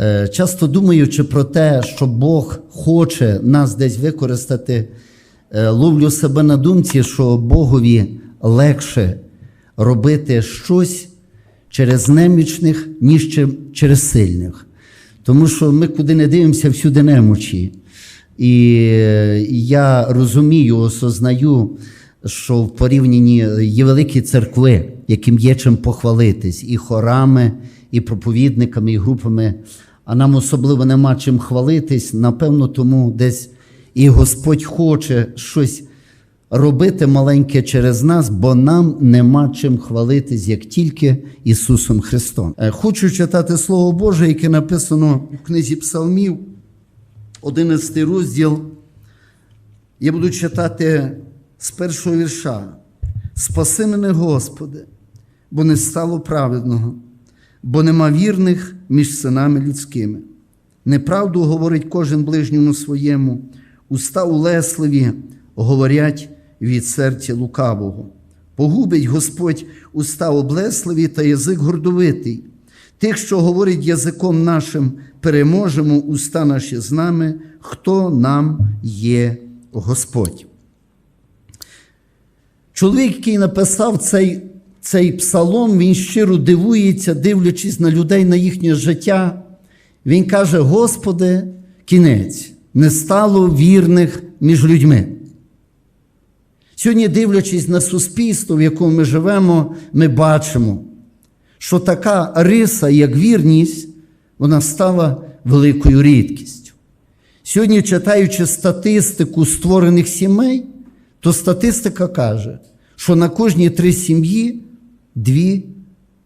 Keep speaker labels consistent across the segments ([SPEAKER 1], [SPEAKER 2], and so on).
[SPEAKER 1] Е, Часто думаючи про те, що Бог хоче нас десь використати, е, ловлю себе на думці, що Богові легше робити щось через немічних, ніж через сильних. Тому що ми куди не дивимося, всюди немочі. І е, я розумію, осознаю, що в порівнянні є великі церкви, яким є чим похвалитись, і хорами, і проповідниками, і групами. А нам особливо нема чим хвалитись. Напевно, тому десь і Господь хоче щось робити маленьке через нас, бо нам нема чим хвалитись, як тільки Ісусом Христом. Е, Хочу читати Слово Боже, яке написано в книзі Псалмів, 11 розділ. Я буду читати з першого вірша. Спаси мене, Господи, бо не стало праведного, бо нема вірних між синами людськими. Неправду говорить кожен ближньому своєму, уста улесливі говорять від серця лукавого. Погубить Господь уста облесливі та язик гордовитий. Тих, що говорять язиком нашим, переможемо уста наші з нами, хто нам є Господь. Чоловік, який написав цей, цей псалом, він щиро дивується, дивлячись на людей, на їхнє життя. Він каже: Господи, кінець, не стало вірних між людьми. Сьогодні, дивлячись на суспільство, в якому ми живемо, ми бачимо, що така риса, як вірність, вона стала великою рідкістю. Сьогодні, читаючи статистику створених сімей, то статистика каже, що на кожні три сім'ї дві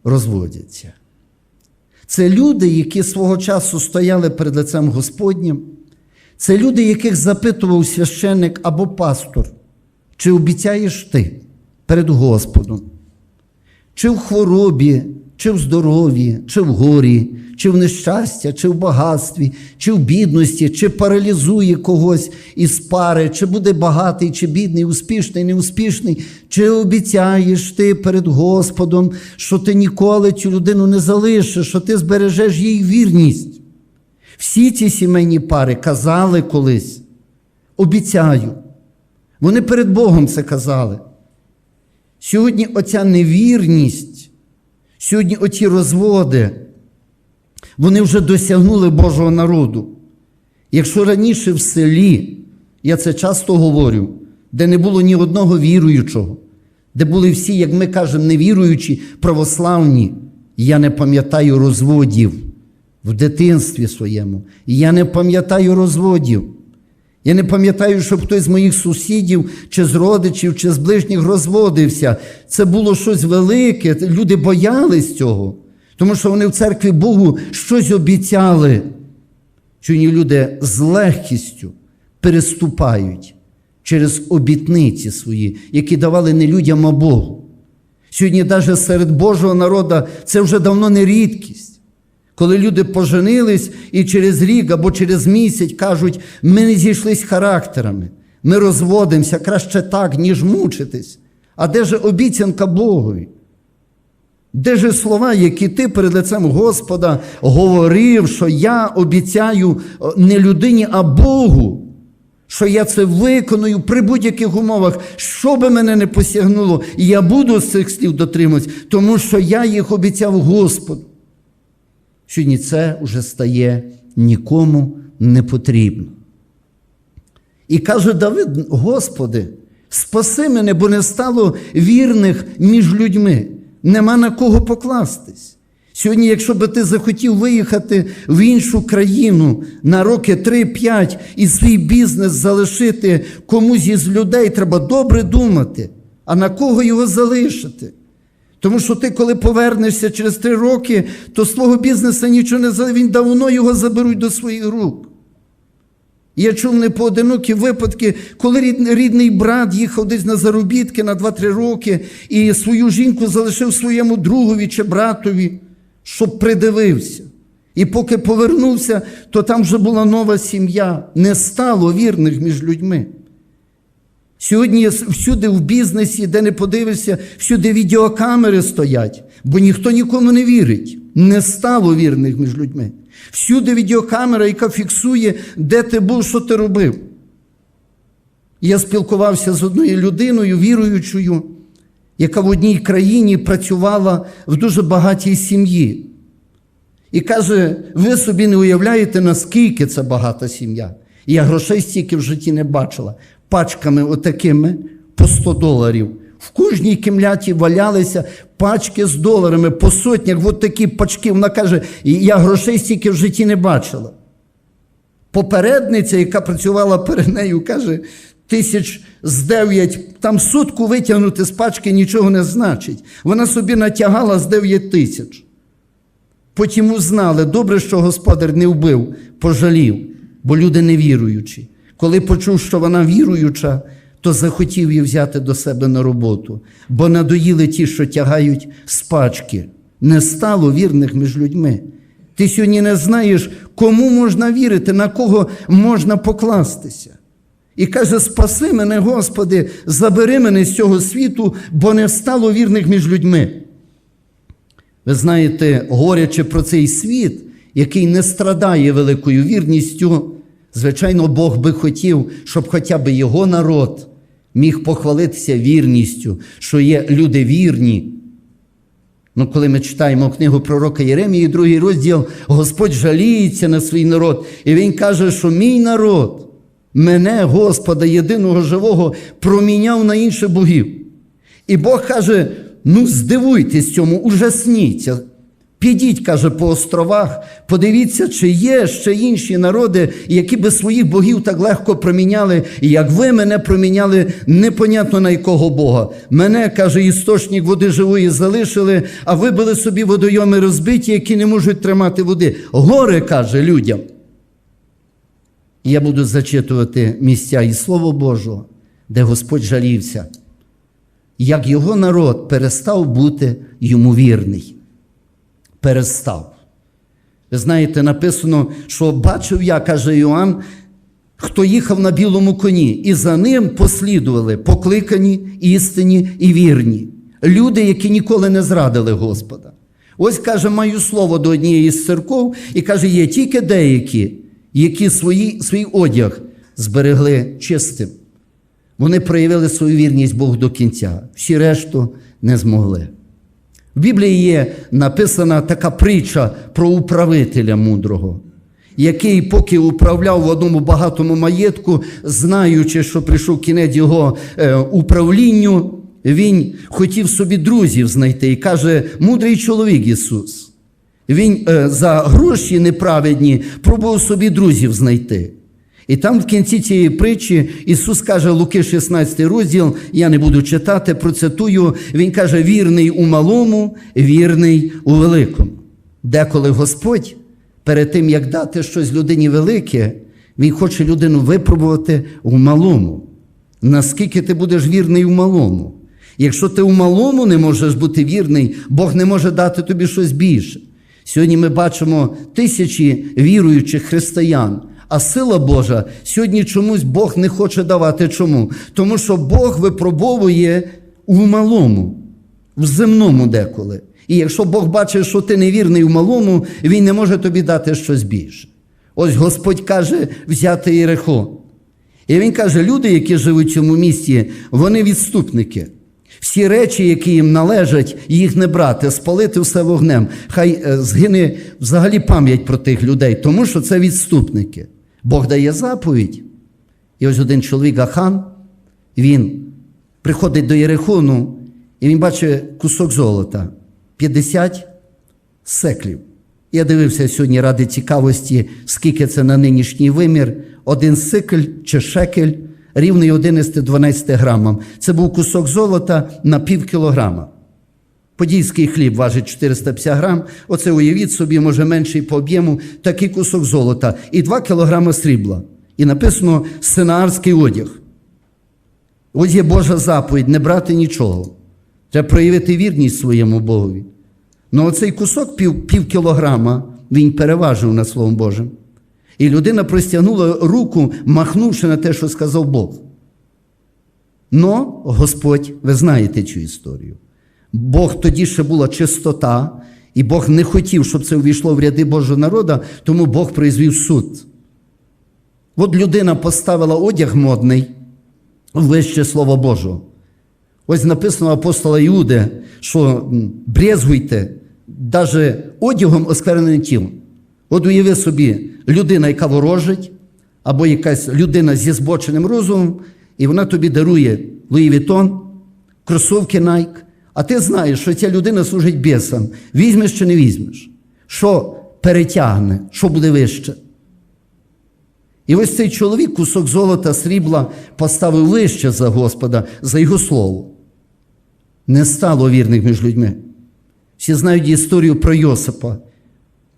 [SPEAKER 1] розводяться. Це люди, які свого часу стояли перед лицем Господнім. Це люди, яких запитував священник або пастор, чи обіцяєш ти перед Господом, чи в хворобі, чи в здоров'ї, чи в горі, чи в нещастя, чи в багатстві, чи в бідності, чи паралізує когось із пари, чи буде багатий, чи бідний, успішний, неуспішний, чи обіцяєш ти перед Господом, що ти ніколи цю людину не залишиш, що ти збережеш їй вірність. Всі ці сімейні пари казали колись, обіцяю. Вони перед Богом це казали. Сьогодні оця невірність, сьогодні оці розводи, вони вже досягнули Божого народу. Якщо раніше в селі, я це часто говорю, де не було ні одного віруючого, де були всі, як ми кажемо, невіруючі, православні, я не пам'ятаю розводів в дитинстві своєму. Я не пам'ятаю розводів. Я не пам'ятаю, щоб хтось з моїх сусідів, чи з родичів, чи з ближніх розводився. Це було щось велике. Люди боялись цього, тому що вони в церкві Богу щось обіцяли. Сьогодні люди з легкістю переступають через обітниці свої, які давали не людям, а Богу. Сьогодні, навіть серед Божого народу, це вже давно не рідкість. Коли люди поженились і через рік або через місяць кажуть, ми не зійшлись характерами, ми розводимося краще так, ніж мучитись. А де же обіцянка Богові? Де же слова, які ти перед лицем Господа говорив, що я обіцяю не людині, а Богу, що я це виконую при будь-яких умовах, що би мене не посягнуло, я буду з цих слів дотримуватись, тому що я їх обіцяв Господу. Сьогодні це вже стає нікому не потрібно. І каже Давид: Господи, спаси мене, бо не стало вірних між людьми, нема на кого покластись. Сьогодні, якщо би ти захотів виїхати в іншу країну на роки 3-5 і свій бізнес залишити комусь із людей, треба добре думати, а на кого його залишити. Тому що ти, коли повернешся через три роки, то з твого бізнесу нічого не залишить, він давно його заберуть до своїх рук. Я чув непоодинокі випадки, коли рідний брат їхав десь на заробітки на 2-3 роки і свою жінку залишив своєму другові чи братові, щоб придивився. І поки повернувся, то там вже була нова сім'я. Не стало вірних між людьми. Сьогодні всюди в бізнесі, де не подивишся, всюди відеокамери стоять, бо ніхто нікому не вірить. Не стало вірних між людьми. Всюди відеокамера, яка фіксує, де ти був, що ти робив. Я спілкувався з одною людиною, віруючою, яка в одній країні працювала в дуже багатій сім'ї. І каже: ви собі не уявляєте, наскільки це багата сім'я. Я грошей стільки в житті не бачила. Пачками отакими по 100 доларів. В кожній кімнаті валялися пачки з доларами по сотнях, от такі пачки. Вона каже, я грошей стільки в житті не бачила. Попередниця, яка працювала перед нею, каже, тисяч з дев'ять, там сутку витягнути з пачки нічого не значить. Вона собі натягала з дев'ять тисяч. Потім узнали, добре, що господар не вбив, пожалів, бо люди не віруючі. Коли почув, що вона віруюча, то захотів її взяти до себе на роботу, бо надоїли ті, що тягають з пачки. Не стало вірних між людьми. Ти сьогодні не знаєш, кому можна вірити, на кого можна покластися. І каже: Спаси мене, Господи, забери мене з цього світу, бо не стало вірних між людьми. Ви знаєте, говорячи про цей світ, який не страдає великою вірністю, звичайно, Бог би хотів, щоб хоча б його народ міг похвалитися вірністю, що є люди вірні. Ну, коли ми читаємо книгу пророка Єремії, другий розділ, Господь жаліється на свій народ, і Він каже, що мій народ, мене, Господа, єдиного живого, проміняв на інших богів. І Бог каже: ну, здивуйтесь цьому, ужасніться. Підіть, каже, по островах, подивіться, чи є ще інші народи, які би своїх богів так легко проміняли, як ви мене проміняли непонятно на якого Бога. Мене, каже, істочник води живої залишили, а вибили собі водойоми розбиті, які не можуть тримати води. Горе, каже людям. Я буду зачитувати місця із Слова Божого, де Господь жалівся, як його народ перестав бути йому вірний перестав. Ви знаєте, написано, що бачив я, каже Іоанн, хто їхав на білому коні, і за ним послідували покликані, істинні і вірні. Люди, які ніколи не зрадили Господа. Ось каже, маю слово до однієї з церков, і каже, є тільки деякі, які свої, свій одяг зберегли чистим. Вони проявили свою вірність Богу до кінця. Всі решту не змогли. В Біблії є написана така притча про управителя мудрого, який, поки управляв в одному багатому маєтку, знаючи, що прийшов кінець його е, управлінню, він хотів собі друзів знайти і каже: мудрий чоловік Ісус. Він е, за гроші неправедні пробував собі друзів знайти. І там в кінці цієї притчі Ісус каже, Луки 16 розділ, я не буду читати, процитую, Він каже, вірний у малому, вірний у великому. Деколи Господь, перед тим, як дати щось людині велике, Він хоче людину випробувати у малому. Наскільки ти будеш вірний у малому? Якщо ти у малому не можеш бути вірний, Бог не може дати тобі щось більше. Сьогодні ми бачимо тисячі віруючих християн. А сила Божа сьогодні чомусь Бог не хоче давати. Чому? Тому що Бог випробовує у малому, в земному деколи. І якщо Бог бачить, що ти невірний у малому, Він не може тобі дати щось більше. Ось Господь каже взяти Єрихон. І Він каже, люди, які живуть в цьому місті, вони відступники. Всі речі, які їм належать, їх не брати, спалити все вогнем. Хай е, згине взагалі пам'ять про тих людей, тому що це відступники. Бог дає заповідь. І ось один чоловік Ахан, він приходить до Єрихону, і він бачить кусок золота 50 секлів. Я дивився сьогодні ради цікавості, скільки це на нинішній вимір. Один сикль чи шекель рівний 11-12 грамам. Це був кусок золота на пів кілограма. Подільський хліб важить 450 грам. Оце уявіть собі, може менший по об'єму, такий кусок золота і 2 кілограми срібла. І написано сценарський одяг. Ось є Божа заповідь не брати нічого. Треба проявити вірність своєму Богові. Ну оцей кусок пів, пів кілограма він переважив над Словом Божим. І людина простягнула руку, махнувши на те, що сказав Бог. Но Господь, ви знаєте цю історію. Бог тоді ще була чистота, І Бог не хотів, щоб це увійшло в ряди Божого народу, тому Бог призвів суд. От людина поставила одяг модний вище Слова Божого. Ось написано апостола Іуди, що брезгуйте навіть одягом оскверненим тілом. От уяви собі, людина, яка ворожить, або якась людина зі збоченим розумом, і вона тобі дарує Луї Вітон, кросовки Nike, а ти знаєш, що ця людина служить бісам. Візьмеш чи не візьмеш? Що перетягне, що буде вище? І ось цей чоловік кусок золота, срібла поставив вище за Господа, за Його слово. Не стало вірних між людьми. Всі знають історію про Йосипа.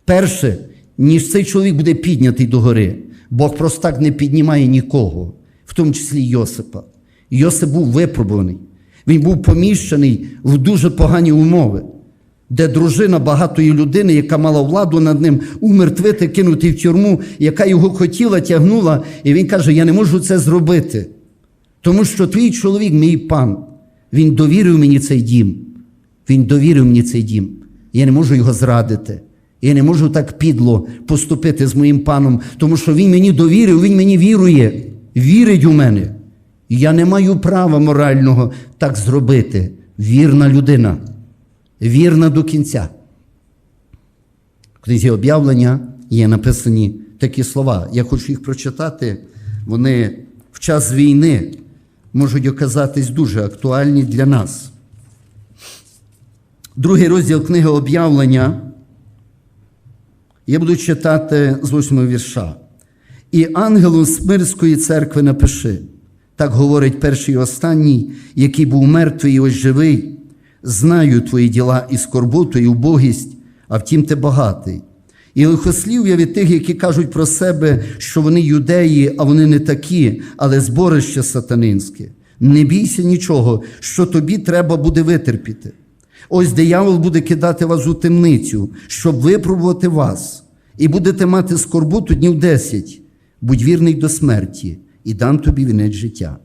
[SPEAKER 1] Перше, ніж цей чоловік буде піднятий до гори, Бог просто так не піднімає нікого, в тому числі Йосипа. Йосип був випробуваний. Він був поміщений в дуже погані умови, де дружина багатої людини, яка мала владу над ним, умертвити, кинути в тюрму, яка його хотіла, тягнула, і він каже: Я не можу це зробити. Тому що твій чоловік, мій пан, він довірив мені цей дім. Він довірив мені цей дім. Я не можу його зрадити. Я не можу так підло поступити з моїм паном, тому що він мені довірив, він мені вірує, вірить у мене. Я не маю права морального так зробити. Вірна людина, вірна до кінця. В книзі об'явлення є написані такі слова. Я хочу їх прочитати. Вони в час війни можуть оказатись дуже актуальні для нас. Другий розділ книги об'явлення. Я буду читати з восьмого вірша. І ангелу Смирської церкви напиши. Так говорить перший і останній, який був мертвий і ось живий. Знаю твої діла і скорботу, і убогість, а втім ти багатий. І лихослів'я від тих, які кажуть про себе, що вони юдеї, а вони не такі, але зборище сатанинське. Не бійся нічого, що тобі треба буде витерпіти. Ось диявол буде кидати вас у темницю, щоб випробувати вас, і будете мати скорботу днів десять. Будь вірний до смерті, і дам тобі вінець життя.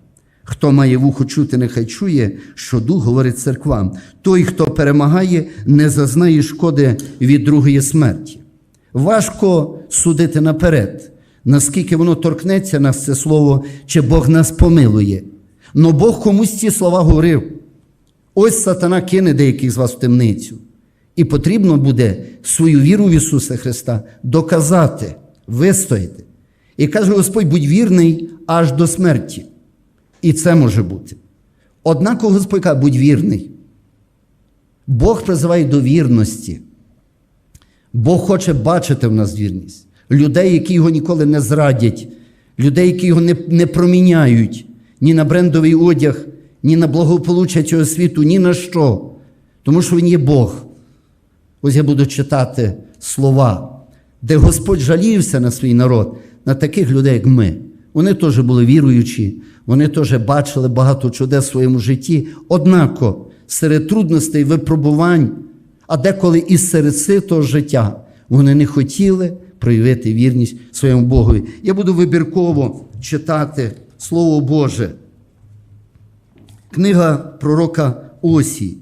[SPEAKER 1] Хто має вухо чути, нехай чує, що дух говорить церквам. Той, хто перемагає, не зазнає шкоди від другої смерті. Важко судити наперед, наскільки воно торкнеться нас це слово, чи Бог нас помилує. Но Бог комусь ці слова говорив. Ось сатана кине деяких з вас в темницю. І потрібно буде свою віру в Ісуса Христа доказати, вистояти. І каже Господь, будь вірний аж до смерті. І це може бути. Однако Господь каже, будь вірний. Бог призиває до вірності. Бог хоче бачити в нас вірність. Людей, які його ніколи не зрадять, людей, які його не, не проміняють ні на брендовий одяг, ні на благополуччя цього світу, ні на що. Тому що Він є Бог. Ось я буду читати слова, де Господь жалівся на свій народ, на таких людей, як ми. Вони теж були віруючі, вони теж бачили багато чудес в своєму житті. Однако серед трудностей, випробувань, а деколи і серед ситого життя, вони не хотіли проявити вірність своєму Богові. Я буду вибірково читати Слово Боже. Книга пророка Осі,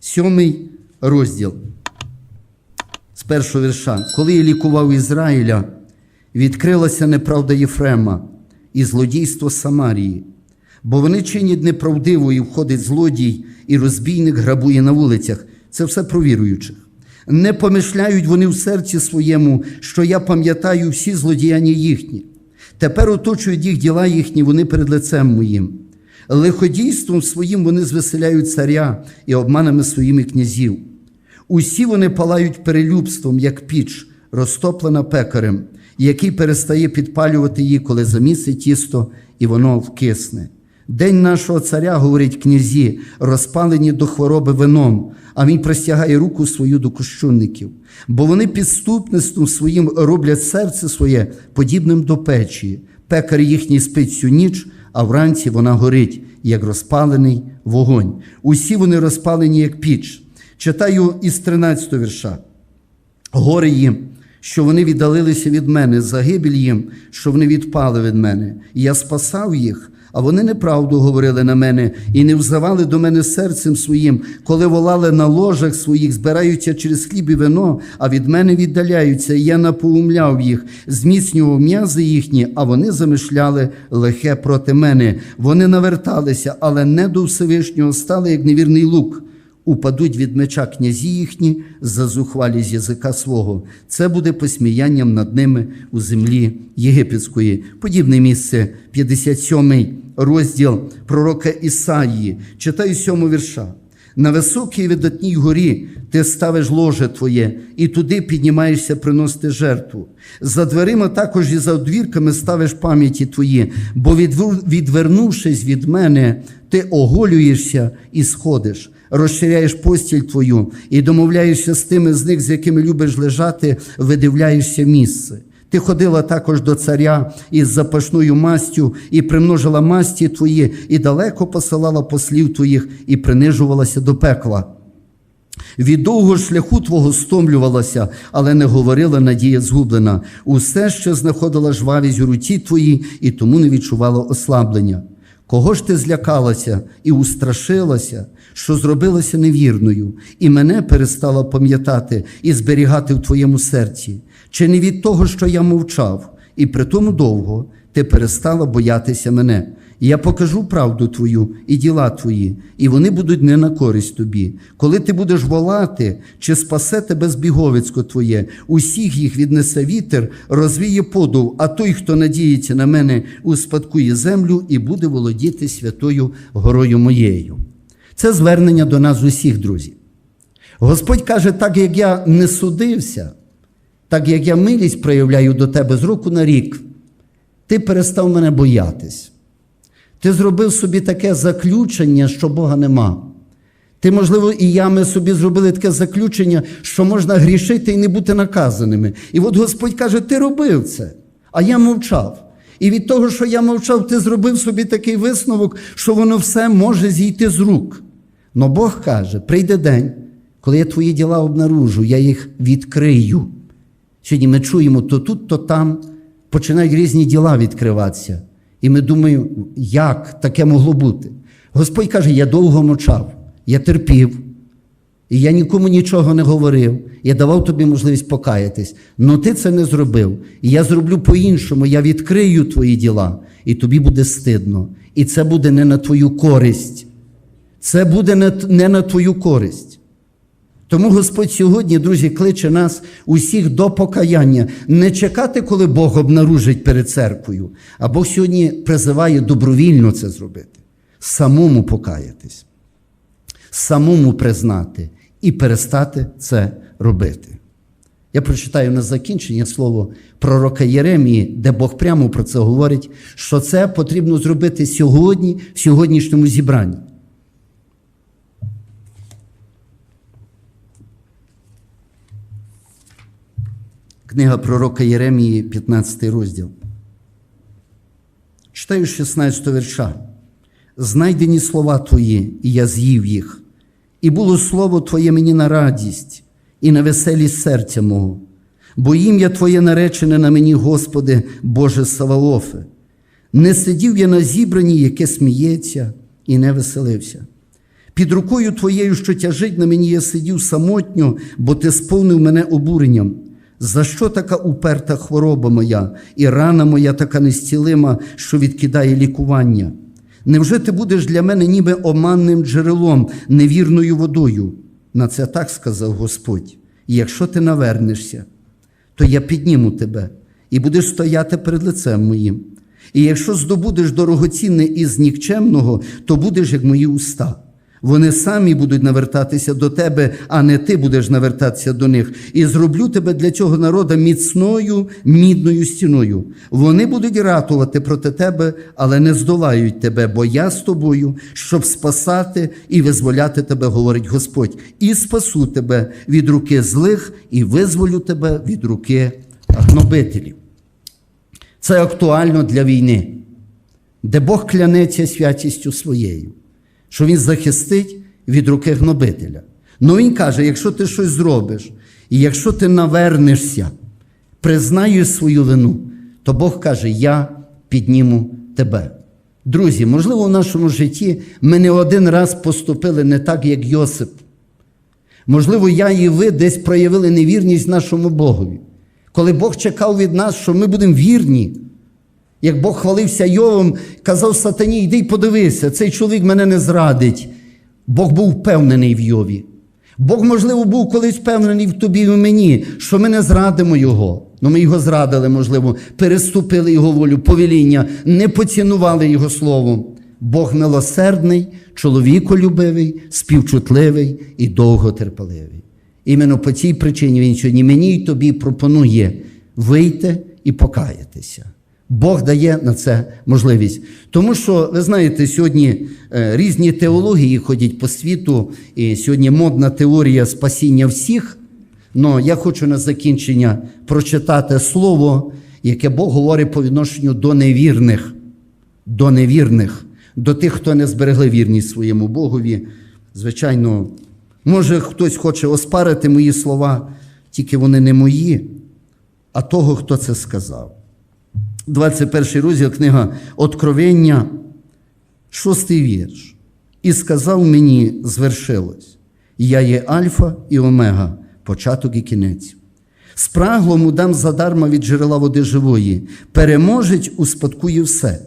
[SPEAKER 1] сьомий розділ з першого вірша. Коли я лікував Ізраїля, відкрилася неправда Єфрема і злодійство Самарії, бо вони чинять неправдиво і входить злодій, і розбійник грабує на вулицях. Це все про віруючих. Не помишляють вони в серці своєму, що я пам'ятаю всі злодіяння їхні. Тепер оточують їх діла їхні, вони перед лицем моїм. Лиходійством своїм вони звеселяють царя і обманами своїми князів. Усі вони палають перелюбством, як піч, розтоплена пекарем, який перестає підпалювати її, коли замісить тісто, і воно вкисне. День нашого царя, говорять князі, розпалені до хвороби вином, а він простягає руку свою до кощунників, бо вони підступництвом своїм роблять серце своє подібним до печі. Пекар їхній спить всю ніч, а вранці вона горить, як розпалений вогонь. Усі вони розпалені, як піч. Читаю із 13 вірша. Горе їм, що вони віддалилися від мене, загибель їм, що вони відпали від мене. І я спасав їх, А вони неправду говорили на мене і не взивали до мене серцем своїм, коли волали на ложах своїх, збираються через хліб і вино, а від мене віддаляються. І я напоумляв їх, зміцнював м'язи їхні, а вони замишляли лихе проти мене. Вони наверталися, але не до Всевишнього стали, як невірний лук. Упадуть від меча князі їхні за зухвалість язика свого. Це буде посміянням над ними у землі єгипетської. Подібне місце, 57 розділ пророка Ісаїї. Читаю сьому вірша. На високій видатній горі ти ставиш ложе твоє, і туди піднімаєшся приносити жертву. За дверима також і за одвірками ставиш пам'яті твої, бо відвер- відвернувшись від мене, ти оголюєшся і сходиш, розширяєш постіль твою і домовляєшся з тими з них, з якими любиш лежати, видивляєшся місце. Ти ходила також до царя із запашною мастю, і примножила масті твої, і далеко посилала послів твоїх, і принижувалася до пекла. Від довгого шляху твого стомлювалася, але не говорила надія згублена. Усе ще знаходила жвавість у руці твоїй, і тому не відчувала ослаблення. Кого ж ти злякалася і устрашилася, що зробилася невірною, і мене перестала пам'ятати і зберігати в твоєму серці? Чи не від того, що я мовчав, і при тому довго ти перестала боятися мене? Я покажу правду твою і діла твої, і вони будуть не на користь тобі. Коли ти будеш волати, чи спасе тебе збіговицько твоє, усіх їх віднесе вітер, розвіє подув, а той, хто надіється на мене, успадкує землю і буде володіти святою горою моєю. Це звернення до нас усіх, друзі. Господь каже, так як я не судився, так як я милість проявляю до тебе з року на рік, ти перестав мене боятись. Ти зробив собі таке заключення, що Бога нема. Ти, можливо, і я ми собі зробили таке заключення, що можна грішити і не бути наказаними. І от Господь каже: ти робив це, а я мовчав. І від того, що я мовчав, ти зробив собі такий висновок, що воно все може зійти з рук. Но Бог каже: прийде день, коли я твої діла обнаружу, я їх відкрию. Сьогодні ми чуємо то тут, то там починають різні діла відкриватися. І ми думаємо, як таке могло бути? Господь каже: я довго мовчав, я терпів, і я нікому нічого не говорив. Я давав тобі можливість покаятись. Но ти це не зробив. І я зроблю по-іншому, я відкрию твої діла, і тобі буде стидно. І це буде не на твою користь. Це буде не- на твою користь. Тому Господь сьогодні, друзі, кличе нас усіх до покаяння, не чекати, коли Бог обнаружить перед церквою, а Бог сьогодні призиває добровільно це зробити, самому покаятись, самому признати і перестати це робити. Я прочитаю на закінчення слово пророка Єремії, де Бог прямо про це говорить, що це потрібно зробити сьогодні, в сьогоднішньому зібранні. Книга пророка Єремії, 15 розділ. Читаю 16 вірша. Знайдені слова твої, і я з'їв їх, і було слово Твоє мені на радість і на веселість серця мого, бо ім'я Твоє наречене на мені, Господи, Боже Саваофе. Не сидів я на зібранні, яке сміється, і не веселився. Під рукою Твоєю, що тяжить на мені, я сидів самотньо, бо Ти сповнив мене обуренням. За що така уперта хвороба моя, і рана моя така нестілима, що відкидає лікування? Невже ти будеш для мене ніби оманним джерелом, невірною водою? На це так сказав Господь. І якщо ти навернешся, то я підніму тебе і будеш стояти перед лицем моїм. І якщо здобудеш дорогоцінне із нікчемного, то будеш як мої уста. Вони самі будуть навертатися до тебе, а не ти будеш навертатися до них. І зроблю тебе для цього народа міцною мідною стіною. Вони будуть ратувати проти тебе, але не здолають тебе, бо я з тобою, щоб спасати і визволяти тебе, говорить Господь, і спасу тебе від руки злих, і визволю тебе від руки гнобителів. Це актуально для війни, де Бог клянеться святістю своєю що він захистить від руки гнобителя. Ну він каже: якщо ти щось зробиш, і якщо ти навернешся, признаєш свою вину, то Бог каже: Я підніму тебе. Друзі, можливо, в нашому житті ми не один раз поступили не так, як Йосип. Можливо, я і ви десь проявили невірність нашому Богові. Коли Бог чекав від нас, що ми будемо вірні. Як Бог хвалився Йовом, казав сатані, йди й подивися, цей чоловік мене не зрадить. Бог був впевнений в Йові. Бог, можливо, був колись впевнений в тобі і в мені, що ми не зрадимо Його. Ну, ми його зрадили, можливо, переступили його волю, повеління, не поцінували Його словом. Бог милосердний, чоловіколюбивий, співчутливий і довготерпеливий. Іменно по цій причині Він сьогодні мені і тобі пропонує вийти і покаятися. Бог дає на це можливість. Тому що, ви знаєте, сьогодні е, різні теології ходять по світу, і сьогодні модна теорія спасіння всіх. Но я хочу на закінчення прочитати слово, яке Бог говорить по відношенню до невірних, до невірних, до тих, хто не зберегли вірність своєму Богові. Звичайно, може хтось хоче оспарити мої слова, тільки вони не мої, а того, хто це сказав. 21 розділ книга Откровення, шостий вірш. І сказав мені, звершилось, я є Альфа і Омега, початок і кінець. Спраглому дам задарма від джерела води живої, переможець успадкує все,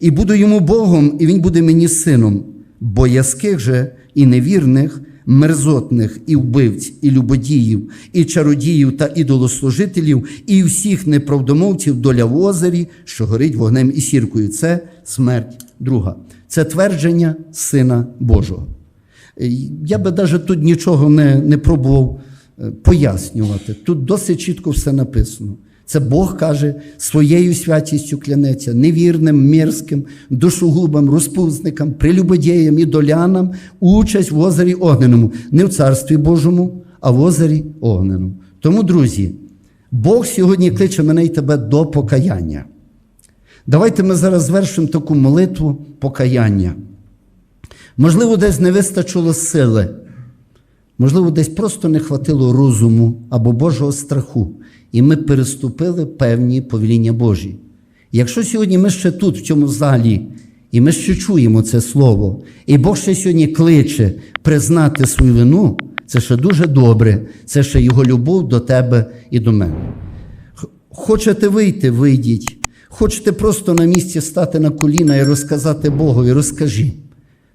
[SPEAKER 1] і буду йому Богом, і він буде мені сином, боязких же і невірних, мерзотних, і вбивць, і любодіїв, і чародіїв та ідолослужителів, і всіх неправдомовців доля в озері, що горить вогнем і сіркою. Це смерть друга. Це твердження Сина Божого. Я би навіть тут нічого не, не пробував е, пояснювати. Тут досить чітко все написано. Це Бог каже, своєю святістю клянеться невірним, мірським, душогубам, розпузникам, прелюбодіям і долянам участь в озері огненому, не в царстві Божому, а в озері огненому. Тому, друзі, Бог сьогодні кличе мене і тебе до покаяння. Давайте ми зараз звершимо таку молитву покаяння. Можливо, десь не вистачило сили, можливо, десь просто не хватило розуму або Божого страху, і ми переступили певні повеління Божі. Якщо сьогодні ми ще тут, в цьому залі, і ми ще чуємо це слово, і Бог ще сьогодні кличе признати свою вину, це ще дуже добре, це ще Його любов до тебе і до мене. Хочете вийти, вийдіть. Хочете просто на місці стати на коліна і розказати Богові, розкажи.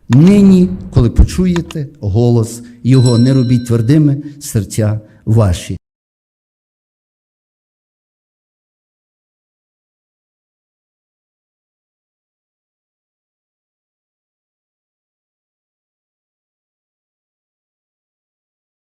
[SPEAKER 1] Нині, коли почуєте голос Його, не робіть твердими серця ваші.